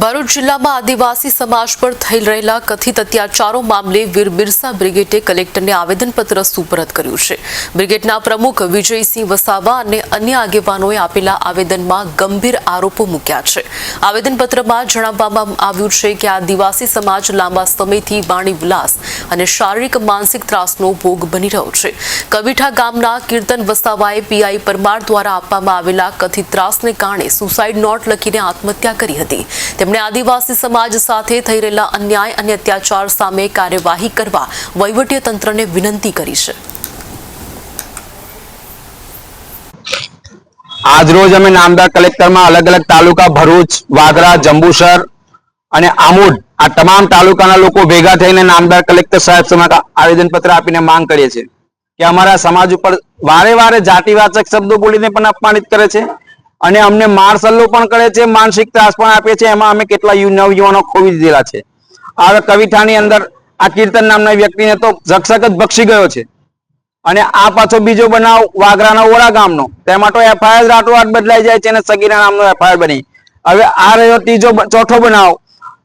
ભરૂચ જિલ્લામાં આદિવાસી સમાજ પર થઈ રહેલા કથિત અત્યાચારો મામલે વીર બિરસા બ્રિગેડે કલેક્ટરને આવેદનપત્ર સુપરત કર્યું છે. બ્રિગેડના પ્રમુખ વિજયસિંહ વસાવા અને અન્ય આગેવાનોએ આપેલા આવેદનમાં ગંભીર આરોપો મૂક્યા છે. આવેદનપત્રમાં જણાવવામાં આવ્યું છે કે આદિવાસી સમાજ લાંબા સમયથી વાણી વિલાસ અને શારીરિક માનસિક ત્રાસનો ભોગ બની રહ્યો છે. કવિઠા ગામના કીર્તન વસાવાએ પીઆઈ પરમાર દ્વારા આપવામાં આવેલા કથિત ત્રાસને કારણે સુસાઇડ નોટ લખીને આત્મહત્યા કરી હતી. તેમણે આદિવાસી સમાજ સાથે થઈ રહેલા અન્યાય અને અત્યાચાર સામે કાર્યવાહી કરવા વહીવટીય તંત્રને વિનંતી કરી છે. આજ રોજ અમે નામદાર કલેક્ટરમાં અલગ અલગ તાલુકા ભરૂચ, વાગરા, જંબુસર અને આમોદ આ તમામ તાલુકાના લોકો ભેગા થઈને નામદાર કલેક્ટર સાહેબ સમક્ષ આવેદનપત્ર આપીને માંગ કરીએ છીએ કે અમારા સમાજ ઉપર વારે વારે જાતિવાચક શબ્દો બોલીને પણ અપમાનિત કરે છે. અને અમને માર સલ્લો પણ કરે છે, માનસિક ત્રાસ પણ આપે છે, એમાં અમે કેટલા નવયુવાનો ખોવી દીધેલા છે. આ કવિતાની અંદર આ કીર્તન નામના વ્યક્તિને તો ઝકઝક જ બક્ષી ગયો છે. અને આ પાછો બીજો બનાવ વાગરાના ઓળા ગામનો. તેમાં તો એફઆઈઆર રાતોરાત બદલાઈ જાય છે અને સગીરા નામનો એફઆઈઆર બની. હવે આ રહ્યો ત્રીજો ચોથો બનાવ,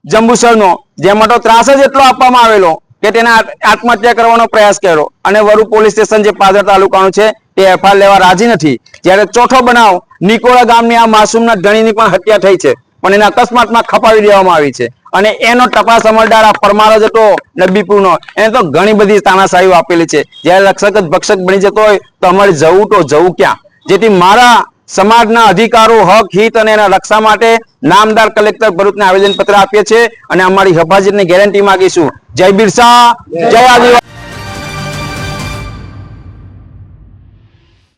જંબુસરનો. જેમાં તો ત્રાસ જ એટલો આપવામાં આવેલો કે તેને આત્મહત્યા કરવાનો પ્રયાસ કર્યો. અને વરુ પોલીસ સ્ટેશન જે પાદર તાલુકાનું છે તે એફઆઈઆર લેવા રાજી નથી. જ્યારે ચોથો બનાવ નિકોળા ગામની આ માસૂમના ધણીની પણ હત્યા થઈ છે. પણ એને અકસ્માતમાં ખપાવી દેવામાં આવી છે. અને એનો તપાસ અમલદાર આ પરમાર જ હતો નબીપુરનો એને તો ઘણી બધી તાનાશાહીઓ આપેલી છે. જ્યારે રક્ષક જ ભક્ષક બની જતો હોય, તો અમારે જવું તો જવું ક્યાં? જેથી મારા સમાજના અધિકારો, હક, હિત અને એના રક્ષા માટે નામદાર કલેક્ટર ભરૂચને આવેદન પત્ર આપીએ છીએ અને અમારી હફાજતની ગેરંટી માંગીશું. જય બિરસા, જય આદિવાસી.